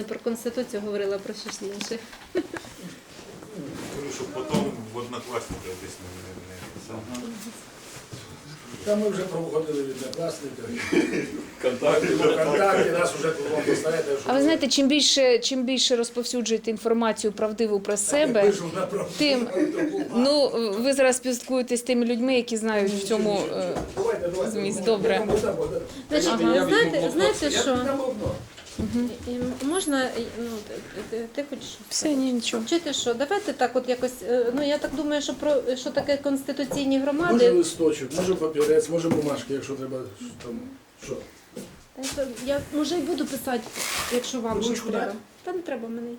не про конституцію говорила, а про щось інше. Щоб потім в однокласника десь не, не, не. Та ми вже проходили від однокласника. Контакти. Контакти нас вже кругом поставите. А ви знаєте, чим більше, чим більше розповсюджуєте інформацію правдиву про себе, тим ну ви зараз спілкуєтесь з тими людьми, які знають в цьому. е, зміст, добре. Значить, Ага. знаєте, знаєте що? що? І Можна, і, ну, ти- ти, ти хочеш? щось Все, ні, нічого. Вчити що? Давайте так, от якось. е, Ну я так думаю, що про що таке конституційні Може громади. листочок, може папірець, може бумажки, якщо треба. що Там, що? Це Я може і буду писати, якщо вам щось Ручку треба. дати? Та не треба в мене є.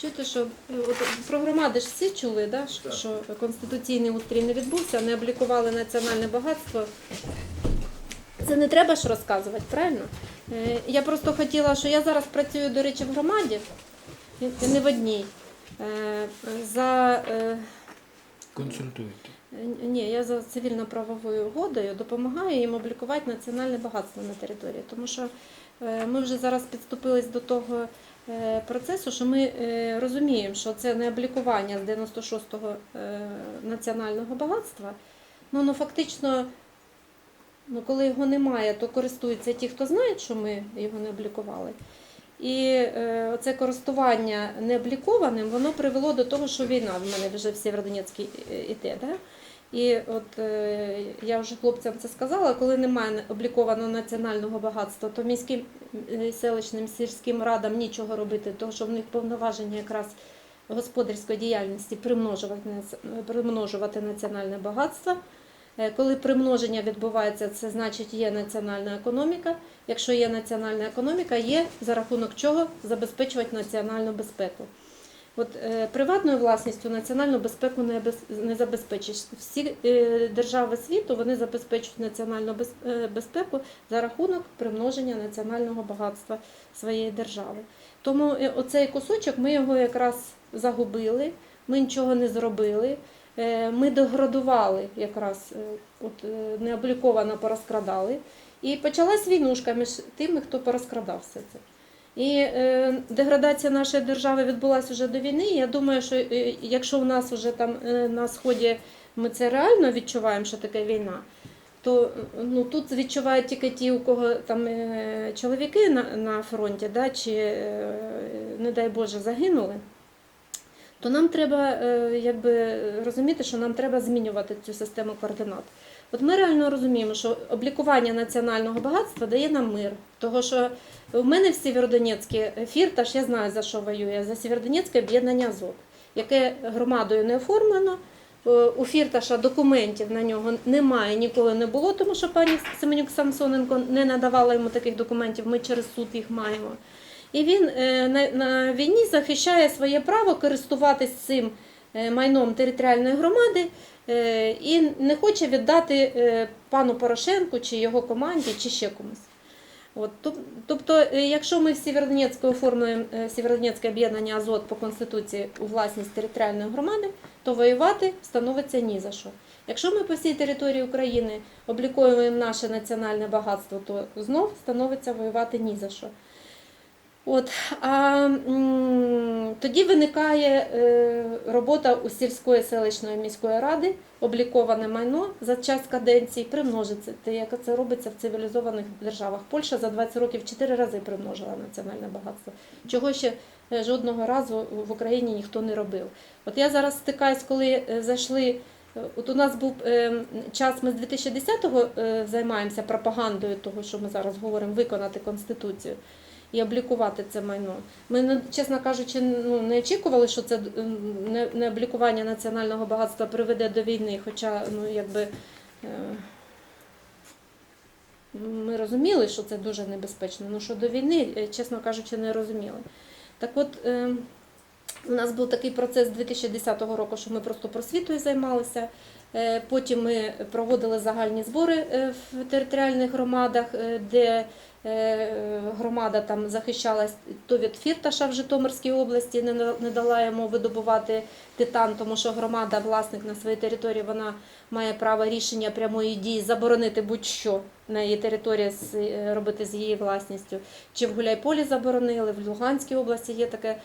Чуєте, що е, от, про громади ж всі чули, да? що- Так. що конституційний устрій не відбувся, не облікували національне багатство. Це не треба ж розказувати, правильно? Е, Я просто хотіла, що я зараз працюю, до речі, в громаді, не в одній. Е, За е, Консультуйте. Е, Ні, я за цивільно-правовою угодою допомагаю їм облікувати національне багатство на території, тому що ми вже зараз підступились до того процесу, що ми розуміємо, що це не облікування з 96-го е, національного багатства. Ну, ну фактично, ну, коли його немає, то користуються ті, хто знає, що ми його не облікували. І е, оце користування необлікованим, воно привело до того, що війна в мене вже в Сєвєродонецькій е, іде. Да? І от е, я вже хлопцям це сказала, коли немає облікованого національного багатства, то міським е, селищним сільським радам нічого робити, тому що в них повноваження якраз господарської діяльності примножувати, примножувати національне багатство. Е, Коли примноження відбувається, це значить є національна економіка. Якщо є національна економіка, є за рахунок чого забезпечувати національну безпеку. От е, приватною власністю національну безпеку не, без, не забезпечиш. Всі е, держави світу вони забезпечують національну без, безпеку за рахунок примноження національного багатства своєї держави. Тому оцей кусочок ми його якраз загубили, ми нічого не зробили. Е, Ми деградували якраз, е, от е, необліковано порозкрадали. І почалась війнушка між тими, хто порозкрадав все це. І деградація нашої держави відбулася вже до війни. Я думаю, що якщо в нас вже там на сході ми це реально відчуваємо, що таке війна, то ну, тут відчувають тільки ті, у кого там е, чоловіки на, на фронті, да, чи, е, не дай Боже, загинули. То нам треба е, якби, розуміти, що нам треба змінювати цю систему координат. От ми реально розуміємо, що облікування національного багатства дає нам мир. Того, що в мене в Сєвєродонецькі фірташ, я знаю за що воює, за Сєвєродонецьке об'єднання АЗОТ, яке громадою не оформлено. Е, У фірташа документів на нього немає, ніколи не було, тому що пані Семенюк Самсоненко не надавала йому таких документів, ми через суд їх маємо. І він е, на, війні захищає своє право користуватись цим е, майном територіальної громади е, і не хоче віддати пану Порошенку чи його команді, чи ще комусь. От, тобто, якщо ми в Сєвєродонецьку оформлюємо Сєвєродонецьке об'єднання Азот по Конституції у власність територіальної громади, то воювати становиться ні за що. Якщо ми по всій території України обліковуємо наше національне багатство, то знов становиться воювати ні за що. От, а тоді виникає е, робота у сільської селищної міської ради, обліковане майно за час каденції примножиться, те, як це робиться в цивілізованих державах. Польща за 20 років 4 рази примножила національне багатство, чого ще е, жодного разу в Україні ніхто не робив. От я зараз стикаюсь, коли е, зайшли. От у нас був час, ми з 2010-го е, займаємося пропагандою того, що ми зараз говоримо, виконати Конституцію і облікувати це майно. Ми, ну, чесно кажучи, ну, не очікували, що це не, облікування національного багатства приведе до війни, хоча ну, якби, е, ми розуміли, що це дуже небезпечно, але що до війни, е, чесно кажучи, не розуміли. Так от, е, у нас був такий процес 2010 року, що ми просто просвітою займалися. Потім ми проводили загальні збори в територіальних громадах, де громада там захищалась то від Фірташа в Житомирській області, не, дала йому видобувати титан, тому що громада, власник на своїй території, вона має право рішення прямої дії заборонити будь-що на її території з- е, робити з її власністю. Чи в Гуляйполі заборонили, в Луганській області є таке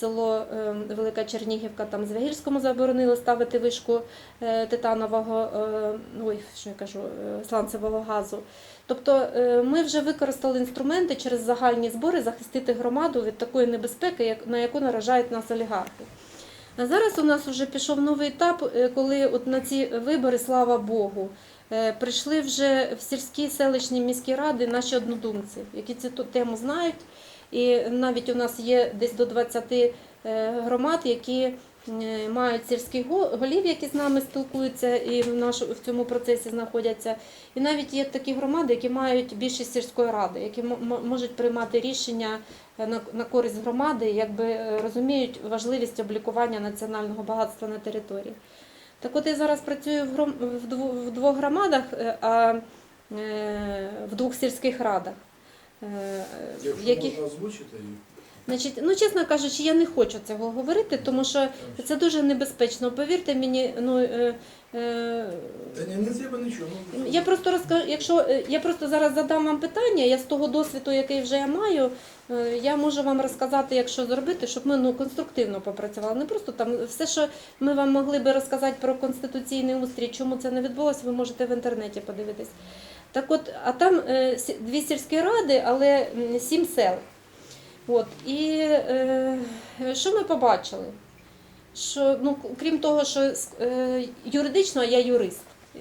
село е, Велика Чернігівка, там Звягільському заборонили ставити вишку е, титанового, е, ой, що я кажу, е, сланцевого газу. Тобто е, ми вже використали інструменти через загальні збори захистити громаду від такої небезпеки, на яку наражають нас олігархи. А зараз у нас вже пішов новий етап, е, коли от на ці вибори, слава Богу, е, прийшли вже в сільські селищні міські ради наші однодумці, які цю тему знають. І навіть у нас є десь до 20 е, громад, які мають сільських голів, які з нами спілкуються і в, нашу, в цьому процесі знаходяться. І навіть є такі громади, які мають більшість сільської ради, які можуть приймати рішення е, на, на користь громади, якби е, розуміють важливість облікування національного багатства на території. Так от я зараз працюю в, гром, в, дво- в двох громадах, е, а е, в двох сільських радах. е, Якщо яких можна озвучити, Значить, ну чесно кажучи, я не хочу цього говорити, тому що це дуже небезпечно. Повірте мені, ну е, е, та ні, не треба нічого. ну, я просто розкажу, якщо е, я просто зараз задам вам питання, я з того досвіду, який вже я маю, е, я можу вам розказати, як що зробити, щоб ми ну конструктивно попрацювали. Не просто там все, що ми вам могли би розказати про конституційний устрій, чому це не відбулося, ви можете в інтернеті подивитись. Так от, а там е, дві сільські ради, але м, сім сел. От, і е, що ми побачили? Що, ну, крім того, що е, юридично я юрист.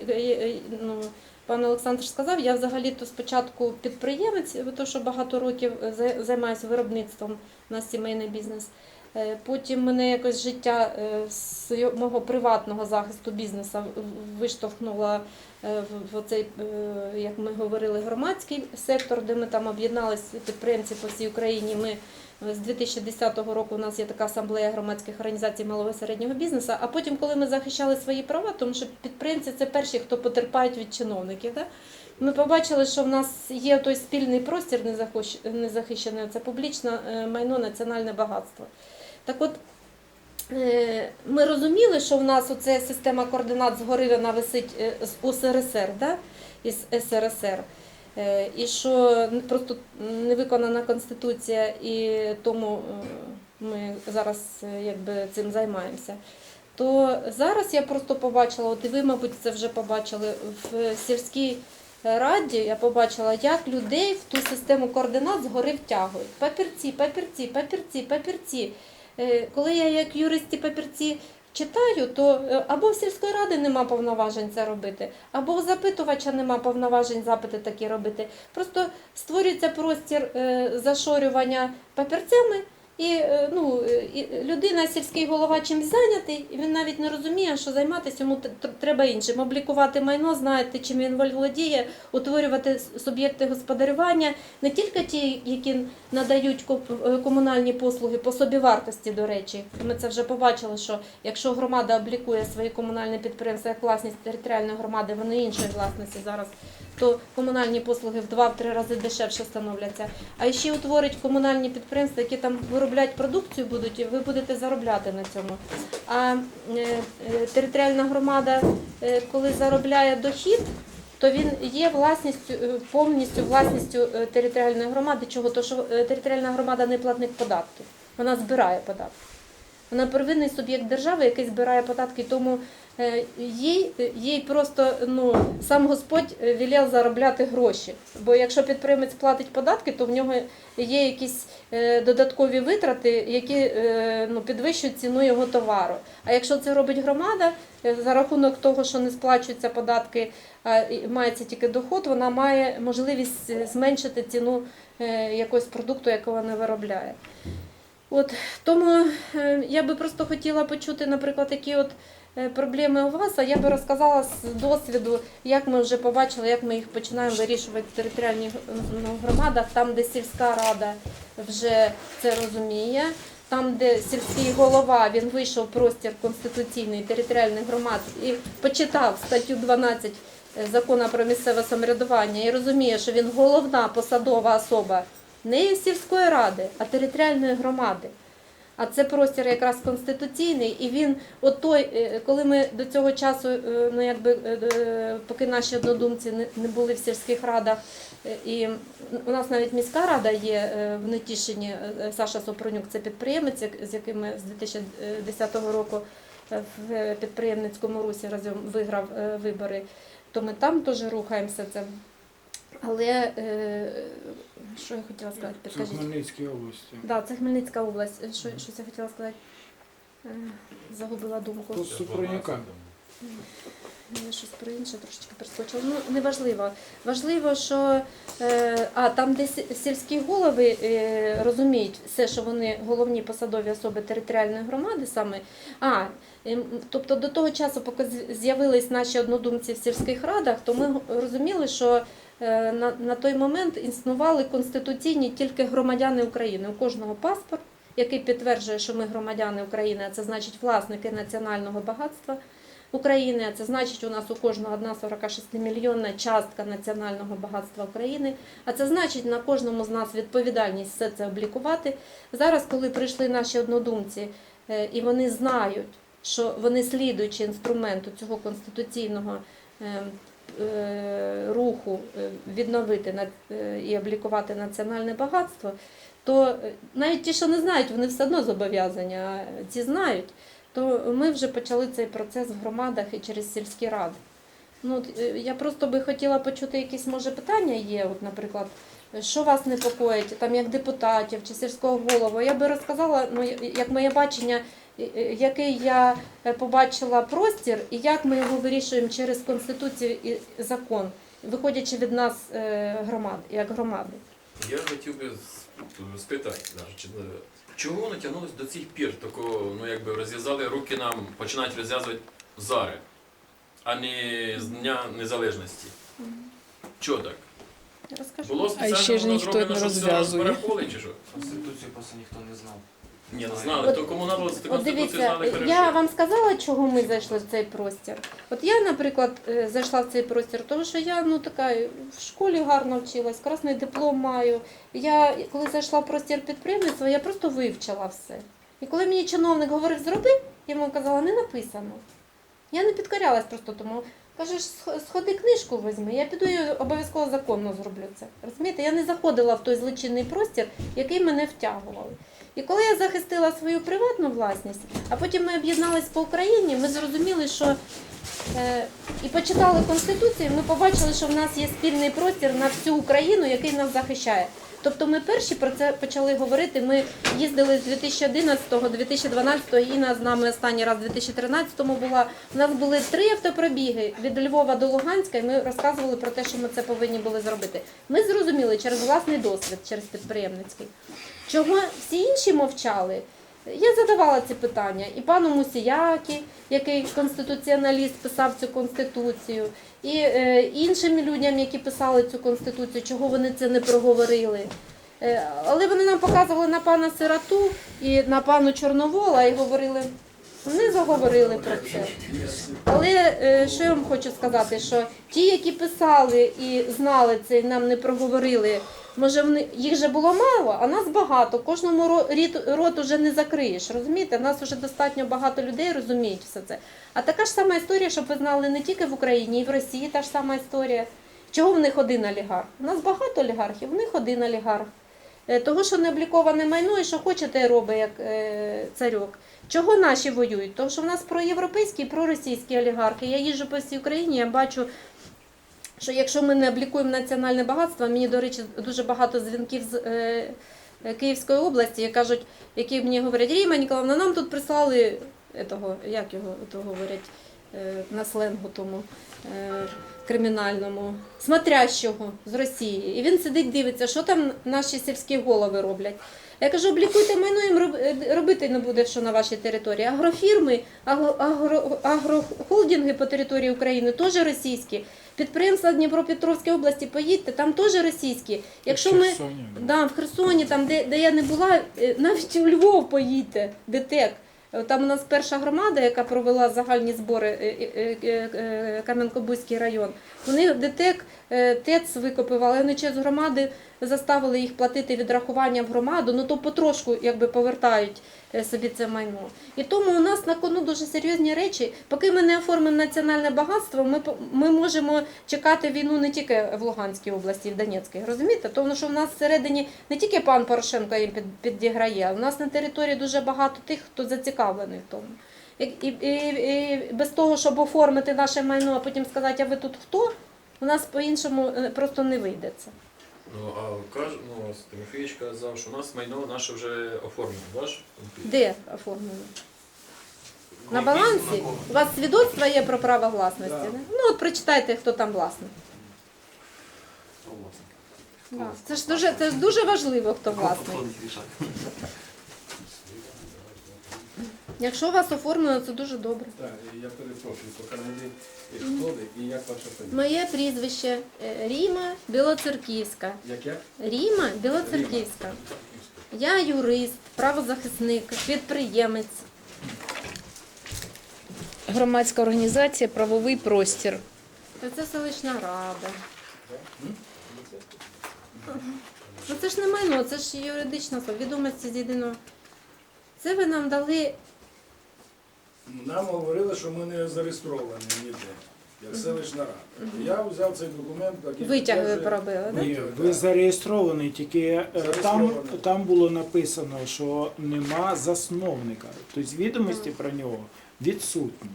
Е, е, Ну, пан Олександр сказав, я взагалі-то спочатку підприємець, тому що багато років за- займаюся виробництвом на сімейний бізнес. Е, Потім мене якось життя з мого приватного захисту бізнесу виштовхнуло в, в цей, е, як ми говорили, громадський сектор, де ми там об'єдналися підприємці по всій Україні. Ми е, з 2010 року у нас є така асамблея громадських організацій малого і середнього бізнесу. А потім, коли ми захищали свої права, тому що підприємці це перші, хто потерпають від чиновників. Да? Ми побачили, що в нас є той спільний простір незахищ- незахищений, це публічне е, майно, національне багатство. Так от е, ми розуміли, що в нас оця система координат згори вона висить е, з УСРСР, да? із СРСР. Е, І що просто не виконана конституція, і тому е, ми зараз е, якби цим займаємося. То зараз я просто побачила, от і ви, мабуть, це вже побачили в сільській раді. Я побачила, як людей в ту систему координат згори втягують. Папірці, папірці, папірці, папірці. Е, Коли я як юрист ті папірці читаю, то е, або в сільської ради нема повноважень це робити, або у запитувача нема повноважень запити такі робити. Просто створюється простір е, зашорювання папірцями. І, е, ну, е, і людина, сільський голова чимось зайнятий, і він навіть не розуміє, що займатися йому треба іншим. Облікувати майно, знаєте, чим він володіє, утворювати суб'єкти господарювання, не тільки ті, які надають е, комунальні послуги по собівартості, до речі. Ми це вже побачили, що якщо громада облікує свої комунальні підприємства як власність територіальної громади, вони іншої власності зараз, то комунальні послуги в два-три рази дешевше становляться. А ще утворить комунальні підприємства, які там виробляють продукцію будуть, і ви будете заробляти на цьому. А е, е, територіальна громада, е, коли заробляє дохід, то він є власністю повністю власністю територіальної громади. Чого? То що територіальна громада не платник податків, вона збирає податки. Вона первинний суб'єкт держави, який збирає податки, тому е, їй, їй просто ну, сам Господь е, заробляти гроші. Бо якщо підприємець платить податки, то в нього є якісь е, додаткові витрати, які ну, підвищують ціну його товару. А якщо це робить громада, за рахунок того, що не сплачуються податки, а мається тільки доход, вона має можливість зменшити ціну якогось продукту, якого вона виробляє. От тому е, я би просто хотіла почути, наприклад, які от е, проблеми у вас, а я би розказала з досвіду, як ми вже побачили, як ми їх починаємо вирішувати в територіальних ну, громадах, там, де сільська рада вже це розуміє. Там, де сільський голова, він вийшов простір конституційної територіальних громад і почитав статтю 12 е, закону про місцеве самоврядування і розуміє, що він головна посадова особа не сільської ради, а територіальної громади. А це простір якраз конституційний, і він, от той, е, коли ми до цього часу, е, ну якби е, поки наші однодумці не- були в сільських радах, і у нас навіть міська рада є в Нетішині, Саша Сопронюк, це підприємець, з яким з 2010 року в підприємницькому русі разом виграв вибори, то ми там теж рухаємося. Це. Але що я хотіла сказати? Це Підкажіть. Хмельницькій області. Да, це Хмельницька область. Е, Що, щось я хотіла сказати? Е, Загубила думку. Тут Супруняка. Я щось про інше трошечки перескочила. Ну, неважливо. Важливо, що е, а, там, де сі- сільські голови е, розуміють все, що вони головні посадові особи територіальної громади саме. А, ем, тобто до того часу, поки з- з'явились наші однодумці в сільських радах, то ми г- розуміли, що на, на той момент існували конституційні тільки громадяни України. У кожного паспорт, який підтверджує, що ми громадяни України, а це значить власники національного багатства. України, а це значить, у нас у кожного одна 46 мільйонна частка національного багатства України. А це значить, на кожному з нас відповідальність все це облікувати. Зараз, коли прийшли наші однодумці, е, і вони знають, що вони слідуючи інструменту цього конституційного е, е, руху е, відновити е, і облікувати національне багатство, то е, навіть ті, що не знають, вони все одно зобов'язані, а ці знають то ми вже почали цей процес в громадах і через сільські ради. Ну, е, я просто би хотіла почути якісь, може, питання є, от, наприклад, що вас непокоїть, там як депутатів чи сільського голову. Я би розказала, ну, як моє бачення, е, е, який я е, побачила простір і як ми його вирішуємо через Конституцію і закон, виходячи від нас е, громад, як громади. Я хотів би спитати, е, чого натягнулося до цих пір, такого, ну якби розв'язали руки нам, починають розв'язувати зараз, а не з Дня Незалежності. Чого так? Розкажу. Було А ще ж ніхто не розв'язує. Конституцію просто ніхто не знав. Ні, не знали, От- то кому надо це От конституцію дивіться, знали хорошо. я вам сказала, чого ми зайшли в цей простір. От я, наприклад, е, зайшла в цей простір, тому що я ну така в школі гарно вчилась, красний диплом маю. Я коли зайшла в простір підприємництва, я просто вивчила все. І коли мені чиновник говорив, зроби, я йому казала, не написано. Я не підкорялась просто тому. Каже, «Сх- сходи книжку візьми, я піду і обов'язково законно зроблю це. Розумієте, я не заходила в той злочинний простір, який мене втягували. І коли я захистила свою приватну власність, а потім ми об'єднались по Україні, ми зрозуміли, що е, і почитали Конституцію, ми побачили, що в нас є спільний простір на всю Україну, який нас захищає. Тобто ми перші про це почали говорити. Ми їздили з 2011-го, 2012-го, Інна з нами останній раз в 2013-му була. У нас були три автопробіги від Львова до Луганська, і ми розказували про те, що ми це повинні були зробити. Ми зрозуміли через власний досвід, через підприємницький. Чого всі інші мовчали? Я задавала ці питання і пану Мусіякі, який конституціоналіст писав цю конституцію, і е, іншим людям, які писали цю конституцію, чого вони це не проговорили. Е, але вони нам показували на пана Сирату і на пану Чорновола і говорили, не заговорили про це. Але е, що я вам хочу сказати, що ті, які писали і знали це, і нам не проговорили, може вони їх же було мало, а нас багато. Кожному ро- рот уже не закриєш. Розумієте? Нас вже достатньо багато людей розуміють все це. А така ж сама історія, щоб ви знали не тільки в Україні, і в Росії та ж сама історія. Чого в них один олігарх? У нас багато олігархів, в них один олігарх. Е, Того, що не обліковане майно, і що хочете, робить як е, царьок. Чого наші воюють? Тому що в нас проєвропейські і проросійські олігархи. Я їжджу по всій Україні, я бачу, що якщо ми не облікуємо національне багатство, мені, до речі, дуже багато дзвінків з е, е, Київської області, які кажуть, які мені говорять, Ріма Ніколаївна, нам тут прислали етого, як його то говорять е, на сленгу тому е, кримінальному, смотрящого з Росії. І він сидить, дивиться, що там наші сільські голови роблять. Я кажу, облікуйте майно, їм е, робити не буде, що на вашій території. Агрофірми, агро, агро, агрохолдинги по території України теж російські. Підприємства Дніпропетровської області, поїдьте, там теж російські. Якщо ми. Да, в Херсоні, там, де, де я не була, е, навіть у Львов поїдьте, ДТЕК. Там у нас перша громада, яка провела загальні збори е, е, е, Кам'янко-Бузький район. Вони ДТЕК, е, ТЕЦ викопив, але вони через громади заставили їх платити відрахування в громаду, ну то потрошку якби повертають е, собі це майно. І тому у нас на кону дуже серйозні речі. Поки ми не оформимо національне багатство, ми, ми можемо чекати війну не тільки в Луганській області, в Донецькій, розумієте? Тому що в нас всередині не тільки пан Порошенко їм під, підіграє, а в нас на території дуже багато тих, хто зацікавлений в тому. І, і, і, і без того, щоб оформити наше майно, а потім сказати, а ви тут хто, у нас по-іншому е, просто не вийде це. Ну, а каже, ну, Тимофійович казав, що у нас майно наше вже оформлено, да? Де оформлено? На На балансі? У вас свідоцтво є про право власності? Да. не? Ну от прочитайте, хто там власник. Власник? Да. Це ж дуже, це ж дуже важливо, хто власник. Якщо у вас оформлено, це дуже добре. Так, я перепрошую, поки не підходить, і як ваша фамілія? Моє прізвище е, Ріма Білоцерківська. Як як? Ріма Білоцерківська. Я юрист, правозахисник, підприємець. Громадська організація Правовий простір. Та Це селищна рада. Ну це ж не майно, це ж юридична особа, відомості з єдиного. Це ви нам дали Нам говорили, що ми не зареєстровані ніде, як селищна рада. Я взяв цей документ, який витяг ви підтверджує- поробили, так? Ні, ви зареєстрований, тільки е, там, там було написано, що нема засновника. Тобто відомості про нього відсутні.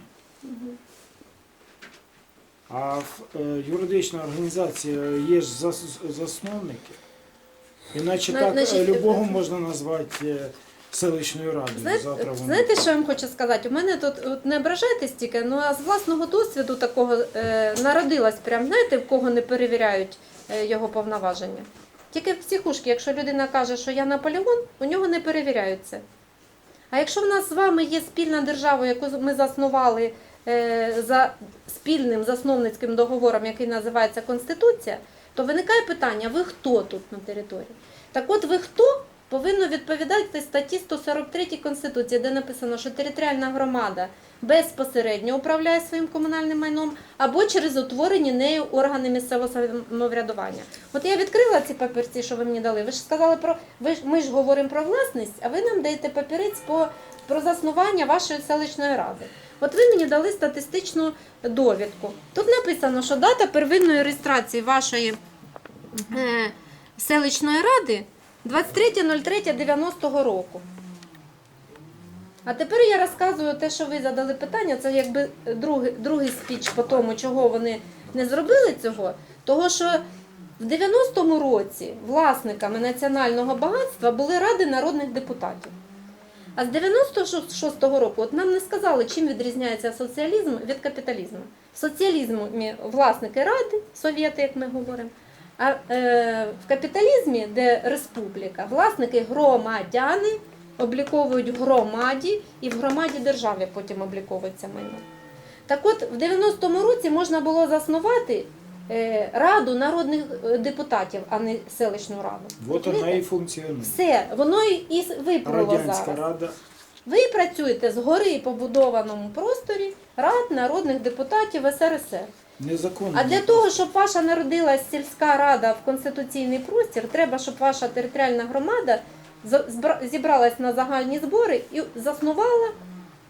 А в е, юридичній організації є ж зас- засновники. Іначе так е, любого можна назвати е, селищною радою. Знаєте, Завтра вони- знаєте, що я вам хочу сказати? У мене тут от не ображайтесь тільки, ну а з власного досвіду такого е, народилась прям, знаєте, в кого не перевіряють е, його повноваження. Тільки в психушці, якщо людина каже, що я Наполеон, у нього не перевіряють це. А якщо в нас з вами є спільна держава, яку ми заснували е, за спільним засновницьким договором, який називається Конституція, то виникає питання: ви хто тут на території? Так от ви хто повинно відповідати статті 143 Конституції, де написано, що територіальна громада безпосередньо управляє своїм комунальним майном або через утворені нею органи місцевого самоврядування. От я відкрила ці папірці, що ви мені дали. Ви ж сказали про ви ж ми ж говоримо про власність, а ви нам даєте папірець по про заснування вашої селищної ради. От ви мені дали статистичну довідку. Тут написано, що дата первинної реєстрації вашої е, селищної ради 23.03.90 року. А тепер я розказую те, що ви задали питання. Це якби другий, другий спіч по тому, чого вони не зробили цього. Того, що в 90-му році власниками національного багатства були ради народних депутатів. А з 96-го року от нам не сказали, чим відрізняється соціалізм від капіталізму. В соціалізмі власники ради, совєти, як ми говоримо, а е, в капіталізмі, де республіка, власники громадяни обліковують в громаді і в громаді держави потім обліковується майно. Так от, в 90-му році можна було заснувати е, раду народних е, депутатів, а не селищну раду. От вона і функціонує. Все, воно і виправило Радянська зараз. рада. Ви працюєте згори побудованому просторі рад народних депутатів СРСР. Незаконно. А для того, щоб ваша народилась сільська рада в конституційний простір, треба, щоб ваша територіальна громада зібралась на загальні збори і заснувала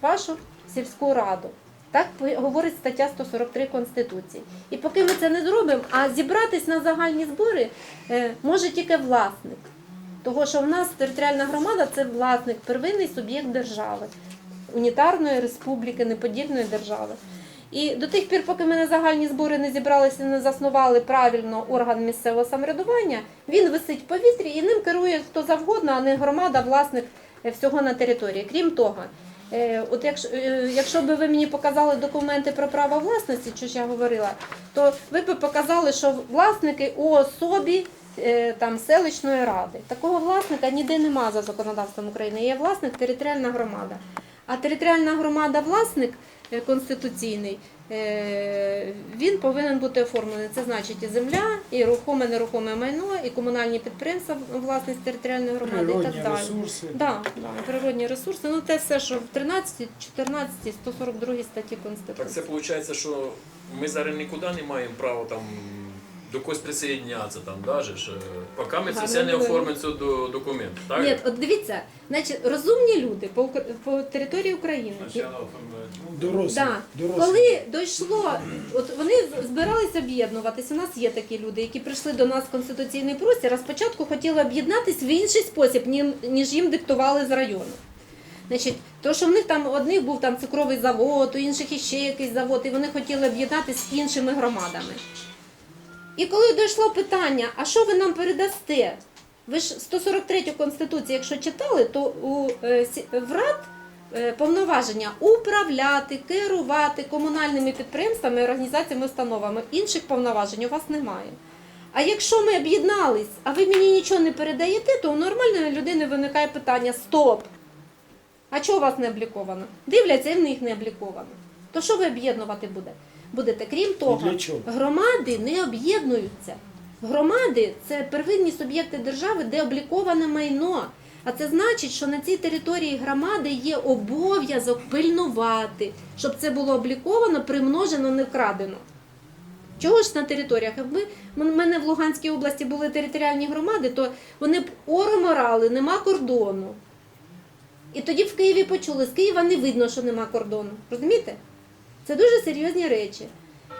вашу сільську раду. Так говорить стаття 143 Конституції. І поки ми це не зробимо, а зібратись на загальні збори е, може тільки власник. Того, що в нас територіальна громада це власник, первинний суб'єкт держави, унітарної республіки, неподільної держави. І до тих пір, поки ми на загальні збори не зібралися, не заснували правильно орган місцевого самоврядування, він висить в повітрі і ним керує хто завгодно, а не громада, власник е, всього на території. Крім того, е, от якщо, е, якщо би ви мені показали документи про право власності, що ж я говорила, то ви б показали, що власники у особі там селищної ради. Такого власника ніде нема за законодавством України. Є власник територіальна громада. А територіальна громада власник конституційний, е, він повинен бути оформлений. Це значить і земля, і рухоме, нерухоме майно, і комунальні підприємства власність територіальної громади і так далі. ресурси. Да, да, природні ресурси. Ну те все, що в 13, 14, 142 статті Конституції. Так це виходить, що ми зараз нікуди не маємо права там до когось присоєднятися там, даже ж, е, поки ми це все не оформимо цей до- документ. Так? Ні, от дивіться, значить, розумні люди по, Укра- по території України. Спочатку оформляють. Ну, Дорослі. Да. дорослі. Коли дійшло, от вони з- збиралися об'єднуватися. У нас є такі люди, які прийшли до нас в конституційний простір, а спочатку хотіли об'єднатись в інший спосіб, ні- ніж їм диктували з району. Значить, то, що в них там у одних був там цукровий завод, у інших іще якийсь завод, і вони хотіли об'єднатися з іншими громадами. І коли дійшло питання, а що ви нам передасте? Ви ж 143 Конституцію, якщо читали, то у е, в РАД е, повноваження управляти, керувати комунальними підприємствами, організаціями, установами. Інших повноважень у вас немає. А якщо ми об'єднались, а ви мені нічого не передаєте, то у нормальної людини виникає питання: стоп! А чого у вас не обліковано? Дивляться, і в них не обліковано. То що ви об'єднувати буде? Будете? Крім того, для чого? громади не об'єднуються. Громади це первинні суб'єкти держави, де обліковане майно. А це значить, що на цій території громади є обов'язок пильнувати, щоб це було обліковано, примножено, не вкрадено. Чого ж на територіях? Якби в мене в Луганській області були територіальні громади, то вони б ороморали, нема кордону. І тоді в Києві почули, з Києва не видно, що нема кордону. Розумієте? Це дуже серйозні речі.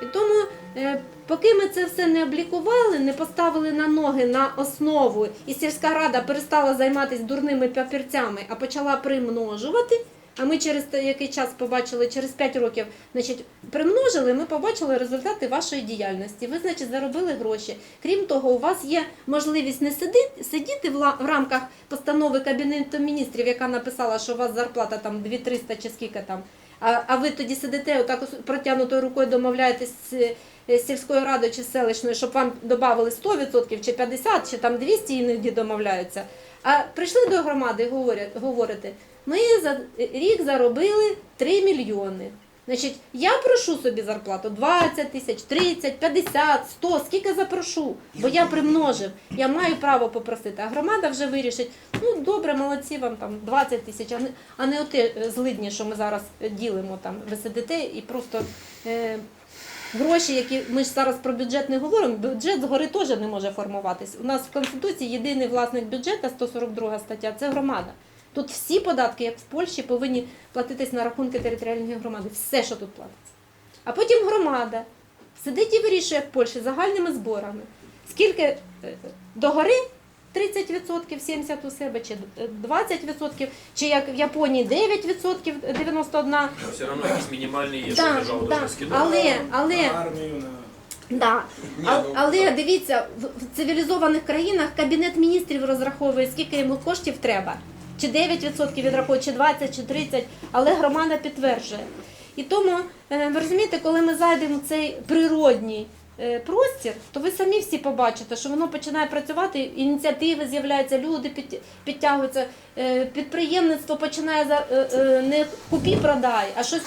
І тому, е, поки ми це все не облікували, не поставили на ноги на основу, і сільська рада перестала займатися дурними папірцями, а почала примножувати. А ми через який час побачили, через 5 років, значить, примножили, ми побачили результати вашої діяльності. Ви, значить, заробили гроші. Крім того, у вас є можливість не сидіти, сидіти в, рамках постанови Кабінету міністрів, яка написала, що у вас зарплата там 2300 чи скільки там. А, а ви тоді сидите, отак протягнутою рукою домовляєтесь з сільською радою чи селищною, щоб вам додали 100% чи 50%, чи там 200 іноді домовляються. А прийшли до громади і говорять, говорите, ми за рік заробили 3 мільйони. Значить, я прошу собі зарплату 20 тисяч, 30, 50, 100, скільки запрошу, бо я примножив, я маю право попросити. А громада вже вирішить, ну добре, молодці вам там 20 тисяч, а не, а не оте е, злидні, що ми зараз е, ділимо там. Ви сидите і просто е, гроші, які ми ж зараз про бюджет не говоримо, бюджет згори теж не може формуватись. У нас в Конституції єдиний власник бюджету, 142 стаття, це громада. Тут всі податки, як в Польщі, повинні платитись на рахунки територіальної громади. Все, що тут платиться. А потім громада сидить і вирішує, в Польщі, загальними зборами. Скільки е, догори 30%, 70% у себе, чи е, 20%, чи як в Японії 9%, 91%. Все одно якісь мінімальні є, що Да, держава да. Але, але, На армію, на да. Ні, А, ну, але дивіться, в, в цивілізованих країнах кабінет міністрів розраховує, скільки йому коштів треба. Чи 9% відраховує, чи 20, чи 30, але громада підтверджує. І тому, е, ви розумієте, коли ми зайдемо в цей природній е, простір, то ви самі всі побачите, що воно починає працювати, ініціативи з'являються, люди підтягуються, е, підприємництво починає не купі-продай, а щось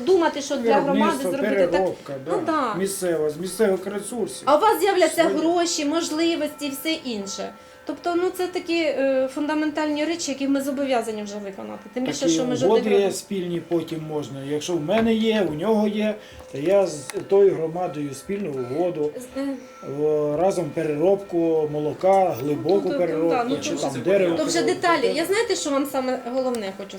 думати, що для громади Виробництво, зробити так. да. Ну, да. місцева, з місцевих ресурсів. А у вас з'являться гроші, можливості і все інше. Тобто, ну це такі е, фундаментальні речі, які ми зобов'язані вже виконати. Тим більше, що ми ж є спільні потім можна. Якщо в мене є, у нього є, то я з тою громадою спільну угоду, Е, разом переробку молока, глибоку Ну, то- переробку, да, ну, чи то там дерево. То вже переробку. деталі. Я знаєте, що вам саме головне хочу